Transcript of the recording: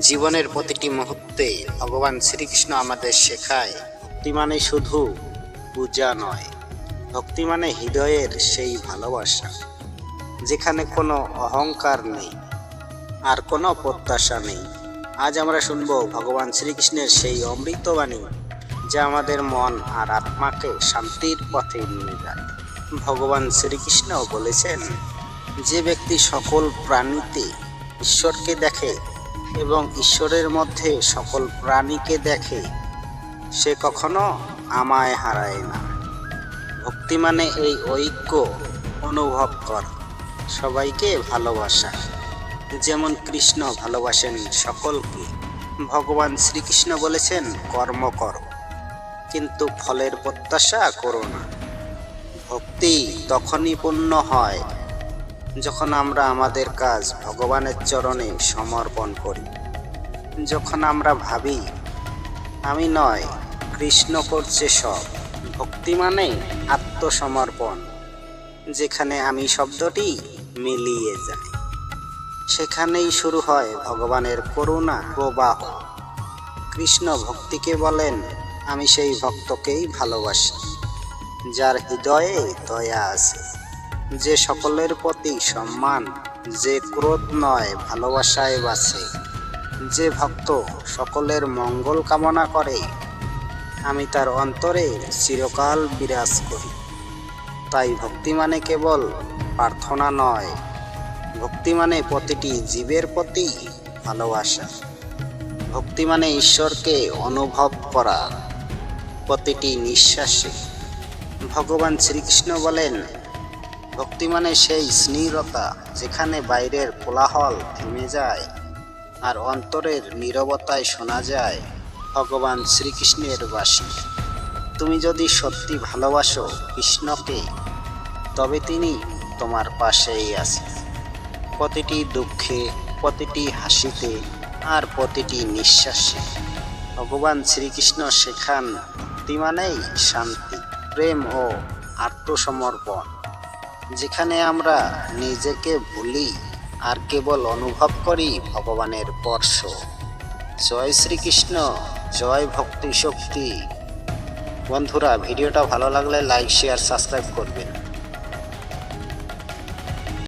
জীবনের প্রতিটি মুহূর্তে ভগবান শ্রীকৃষ্ণ আমাদের শেখায়, ভক্তি মানে শুধু পূজা নয়, ভক্তি মানে হৃদয়ের সেই ভালোবাসা, যেখানে কোনো অহংকার নেই আর কোনো প্রত্যাশা নেই। আজ আমরা শুনব ভগবান শ্রীকৃষ্ণের সেই অমৃতবাণী, যা আমাদের মন আর আত্মাকে শান্তির পথে নিয়ে যায়। ভগবান শ্রীকৃষ্ণ বলেছেন, যে ব্যক্তি সকল প্রাণীতে ঈশ্বরকে দেখে এবং ঈশ্বরের মধ্যে সকল প্রাণীকে দেখে সে কখনো আমায় হারায় না। ভক্তি মানে এই ঐক্য অনুভব কর। সবাইকে ভালোবাসা। যেমন কৃষ্ণ ভালোবাসেন সকলকে, ভগবান শ্রীকৃষ্ণ বলেছেন, কর্ম কর, কিন্তু ফলের প্রত্যাশা করো না। ভক্তি তখনই পূর্ণ হয় যখন আমরা আমাদের কাজ ভগবানের চরণে সমর্পণ করি, যখন আমরা ভাবি, আমি নয়, কৃষ্ণ করছে সব, ভক্তি মানে আত্মসমর্পণ, যেখানে আমি শব্দটি মিলিয়ে যায় সেখানেই শুরু হয় ভগবানের করুণা প্রবাহ। কৃষ্ণ ভক্তিকে বলেন, আমি সেই ভক্তকেই ভালোবাসি, যার হৃদয়ে দয়া আছে। যে সকলের প্রতি সম্মান, যে ক্রোধ নয়, ভালোবাসায় বাসে যে ভক্ত সকলের মঙ্গল কামনা করে, আমি তার অন্তরে চিরকাল বিরাজ করি। তাই ভক্তি মানে কেবল প্রার্থনা নয়, ভক্তি মানে প্রতিটি জীবের প্রতি ভালোবাসা। ভক্তি মানে ঈশ্বরকে অনুভব করা, প্রতিটি নিঃশ্বাসে। ভগবান শ্রীকৃষ্ণ বলেন ভক্তি মানে সেই স্নিরতা যেখানে বাইরের কোলাহল থেমে যায় আর অন্তরের নীরবতায় শোনা যায় ভগবান শ্রীকৃষ্ণের বাসী। তুমি যদি সত্যি ভালোবাসো কৃষ্ণকে, তবে তিনি তোমার পাশেই আছেন। প্রতিটি দুঃখে, প্রতিটি হাসিতে আর প্রতিটি নিঃশ্বাসে ভগবান শ্রীকৃষ্ণ শেখান ভক্তি মানেই শান্তি, প্রেম ও আত্মসমর্পণ। যেখানে আমরা নিজেকে ভুলি আর কেবল অনুভব করি ভগবানের স্পর্শ। জয় শ্রীকৃষ্ণ, জয় ভক্তি শক্তি। বন্ধুরা, ভিডিওটা ভালো লাগলে লাইক শেয়ার সাবস্ক্রাইব করবেন।